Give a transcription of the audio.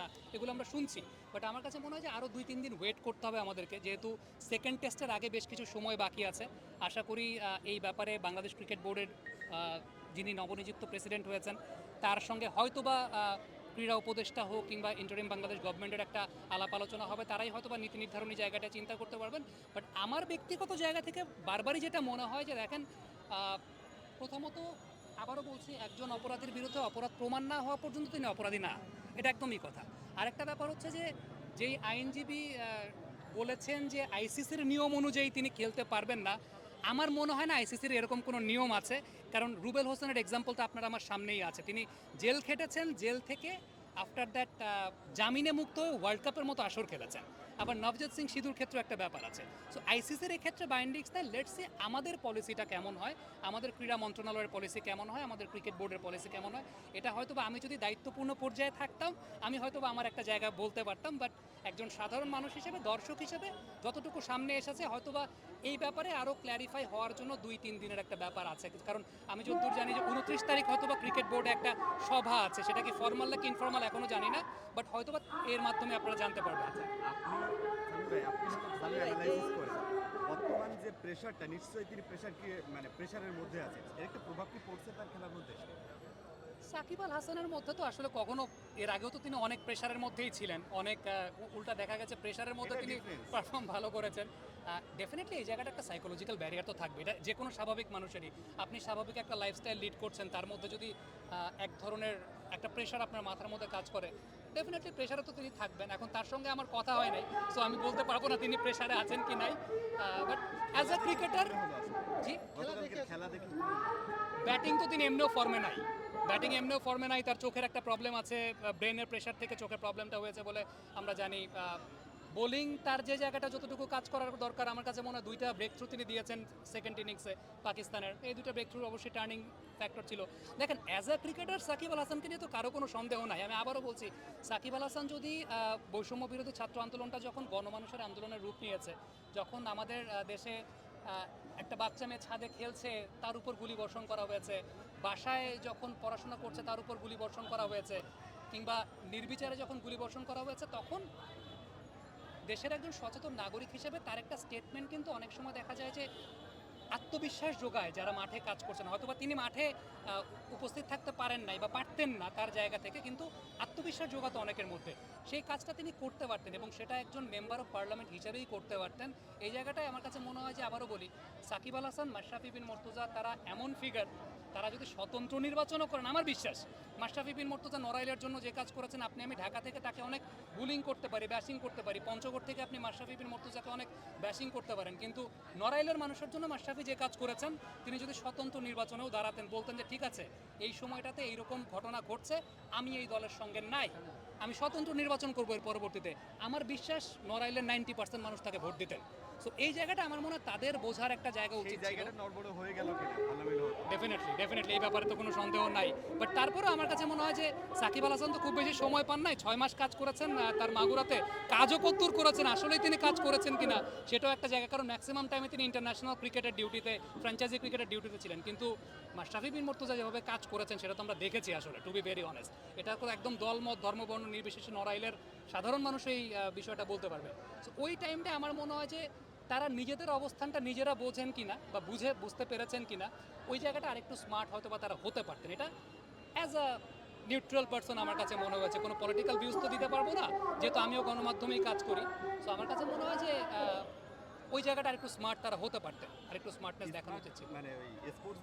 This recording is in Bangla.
না, এগুলো আমরা শুনছি। বাট আমার কাছে মনে হয় যে আরও দুই তিন দিন ওয়েট করতে হবে আমাদেরকে। যেহেতু সেকেন্ড টেস্টের আগে বেশ কিছু সময় বাকি আছে। আশা করি এই ব্যাপারে বাংলাদেশ ক্রিকেট বোর্ডের যিনি নবনিযুক্ত প্রেসিডেন্ট হয়েছেন, তার সঙ্গে হয়তোবা ক্রীড়া উপদেষ্টা হোক কিংবা ইন্টারিম বাংলাদেশ গভর্নমেন্টের একটা আলাপ আলোচনা হবে, তারাই হয়তো বা নীতি নির্ধারণী জায়গাটা চিন্তা করতে পারবেন। বাট আমার ব্যক্তিগত জায়গা থেকে বারবারই যেটা মনে হয় যে দেখেন প্রথমত আবারও বলছি, একজন অপরাধীর বিরুদ্ধে অপরাধ প্রমাণ না হওয়া পর্যন্ত তিনি অপরাধী না। এটা একদমই কথা। আরেকটা ব্যাপার হচ্ছে যে, যেই আইনজীবী বলেছেন যে আইসিসির নিয়ম অনুযায়ী তিনি খেলতে পারবেন না, আমার মনে হয় না আইসিসির এরকম কোনো নিয়ম আছে। কারণ রুবেল হোসেনের এক্সাম্পল তো আপনার আমার সামনেই আছে। তিনি জেল খেটেছেন, জেল থেকে আফটার দ্যাট জামিনে মুক্ত ওয়ার্ল্ড কাপের মতো আসর খেলেছেন। আবার নবজোৎ সিং সিধুর ক্ষেত্রে একটা ব্যাপার আছে। সো আইসিসির এক্ষেত্রে বাইন্ডিংস নেই লেটস সি আমাদের পলিসিটা কেমন হয়, আমাদের ক্রীড়া মন্ত্রণালয়ের পলিসি কেমন হয়, আমাদের ক্রিকেট বোর্ডের পলিসি কেমন হয়। এটা হয়তো বা আমি যদি দায়িত্বপূর্ণ পর্যায়ে থাকতাম, আমি হয়তো বা আমার একটা জায়গায় বলতে পারতাম বাট একজন সাধারণ মানুষ হিসেবে, দর্শক হিসেবে যতটুকু সামনে এসেছে, হয়তোবা এই ব্যাপারে আরও ক্ল্যারিফাই হওয়ার জন্য দুই তিন দিনের একটা ব্যাপার আছে। কারণ আমি যতদূর জানি যে, উনত্রিশ তারিখ হয়তো বা ক্রিকেট বোর্ডে একটা সভা আছে। সেটা কি ফর্মাল নাকি ইনফর্মাল এখনও জানি না বাট হয়তো বা এর মাধ্যমে আপনারা জানতে পারবেন। করেন বর্তমান যে প্রেশারটা নিশ্চয়ই তিনি প্রেশার কি মানে প্রেশারের মধ্যে আছে এর একটা প্রভাব কি পড়ছে তার খেলার মধ্যে? সাকিব আল হাসানের মধ্যে তো আসলে কখনো এর আগেও তো তিনি অনেক প্রেশারের মধ্যেই ছিলেন অনেক উল্টা দেখা গেছে প্রেশারের মধ্যে তিনি পারফর্ম ভালো করেছেন। ডেফিনেটলি এই জায়গাটা একটা সাইকোলজিক্যাল ব্যারিয়ার তো থাকবে এটা যে কোনো স্বাভাবিক মানুষেরই। আপনি স্বাভাবিক একটা লাইফস্টাইল লিড করছেন তার মধ্যে যদি এক ধরনের একটা প্রেশার আপনার মাথার মধ্যে কাজ করে ডেফিনেটলি প্রেশারে তো তিনি থাকবেন। এখন তার সঙ্গে আমার কথা হয় নাই সো আমি বলতে পারব না তিনি প্রেশারে আছেন কি নাই। বাট অ্যাজ আ ক্রিকেটার জি? খেলা দেখে ব্যাটিং তো তিনি এমনিও ফর্মে নাই। ব্যাটিং এমনিও ফর্মে নাই, তার চোখের একটা প্রবলেম আছে ব্রেনের প্রেশার থেকে চোখের প্রবলেমটা হয়েছে বলে আমরা জানি। বোলিং তার যে জায়গাটা যতটুকু কাজ করার দরকার, আমার কাছে মনে হয় দুইটা ব্রেক থ্রু তিনি দিয়েছেন সেকেন্ড ইনিংসে পাকিস্তানের। এই দুইটা ব্রেক থ্রু অবশ্যই টার্নিং ফ্যাক্টর ছিল। দেখেন as a cricketer Shakib Al হাসানকে নিয়ে তো কারও কোনো সন্দেহ নাই। আমি আবারও বলছি, সাকিব আল হাসান যদি বৈষম্য বিরোধী ছাত্র আন্দোলনটা যখন গণমানুষের আন্দোলনের রূপ নিয়েছে, যখন আমাদের দেশে একটা বাচ্চা মেয়ে ছাদে খেলছে, তার উপর গুলি বর্ষণ করা হয়েছে। বাসায় যখন পড়াশোনা করছে, তার উপর গুলি বর্ষণ করা হয়েছে। কিংবা নির্বিচারে যখন গুলি বর্ষণ করা হয়েছে, তখন দেশের একজন সচেতন নাগরিক হিসেবে তার একটা স্টেটমেন্ট কিন্তু অনেক সময় দেখা যায় যে আত্মবিশ্বাস যোগায় যারা মাঠে কাজ করছেন। হয়তোবা তিনি মাঠে উপস্থিত থাকতে পারেন নাই বা পারতেন না তার জায়গা থেকে, কিন্তু আত্মবিশ্বাস যোগাতো অনেকের মধ্যে। সেই কাজটা তিনি করতে পারতেন এবং সেটা একজন মেম্বার অফ পার্লামেন্ট হিসেবেই করতে পারতেন। এই জায়গাটায় আমার কাছে মনে হয় যে আবারও বলি, সাকিব আল হাসান, মাশরাফি বিন মর্তুজা তারা এমন ফিগার তারা যদি স্বতন্ত্র নির্বাচনও করেন, আমার বিশ্বাস মাশরাফি বিন মর্তুজা নড়াইলের জন্য যে কাজ করেছেন, আপনি আমি ঢাকা থেকে তাকে অনেক বুলিং করতে পারি ব্যাশিং করতে পারি, পঞ্চগড় থেকে আপনি মাশরাফি বিন মর্তুজাকে অনেক ব্যাশিং করতে পারেন। কিন্তু নড়াইলের মানুষের জন্য মাশরাফি যে কাজ করেছেন, তিনি যদি স্বতন্ত্র নির্বাচনেও দাঁড়াতেন, বলতেন যে ঠিক আছে, এই সময়টাতে এইরকম ঘটনা ঘটছে, আমি এই দলের সঙ্গে নাই। Bye. আমি স্বতন্ত্র নির্বাচন করব এর পরবর্তীতে। আমার বিশ্বাস নড়াইলের নাইনটি পার্সেন্ট মানুষ তাকে ভোট দিতেন। সো এই জায়গাটা আমার মনে হয় তাদের বোঝার একটা জায়গা উচিত হয়ে গেল? ডেফিনেটলি ডেফিনেটলি এই ব্যাপারে তো কোনো সন্দেহ নাই। বাট তারপরেও আমার কাছে মনে হয় যে সাকিব আল হাসান তো খুব বেশি সময় পান নাই। ছয় মাস কাজ করেছেন তার মাগুরাতে কাজও কদ্দূর করেছেন। আসলেই তিনি কাজ করেছেন কিনা সেটাও একটা জায়গা। কারণ ম্যাক্সিমাম টাইমে তিনি ইন্টারন্যাশনাল ক্রিকেটের ডিউটিতে ফ্র্যাঞ্চাইজি ক্রিকেটের ডিউটিতে ছিলেন। কিন্তু মাশরাফি বিন মর্তুজা যেভাবে কাজ করেছেন সেটা তো আমরা দেখেছি আসলে টু বি ভেরি অনেস্ট এটা তো একদম দলমত ধর্মবর্ণ নির্বিশেষে নড়াইলের সাধারণ মানুষ এই বিষয়টা বলতে পারবে। ওই টাইমটা আমার মনে হয় যে তারা নিজেদের অবস্থানটা নিজেরা বোঝেন কিনা বা বুঝে বুঝতে পেরেছেন কিনা ওই জায়গাটা আরেকটু স্মার্ট হয়তো বা তারা হতে পারতেন। এটা অ্যাজ আ নিউট্রাল পার্সন আমার কাছে মনে হয়েছে। কোনো পলিটিক্যাল ভিউজ তো দিতে পারব না যেহেতু আমিও গণমাধ্যমেই কাজ করি। সো আমার কাছে মনে হয় যে ওই জায়গাটা আরেকটু স্মার্ট তারা হতে পারতেন। আরেকটু স্মার্টনেস দেখানো উচিত মানে ওই স্পোর্টস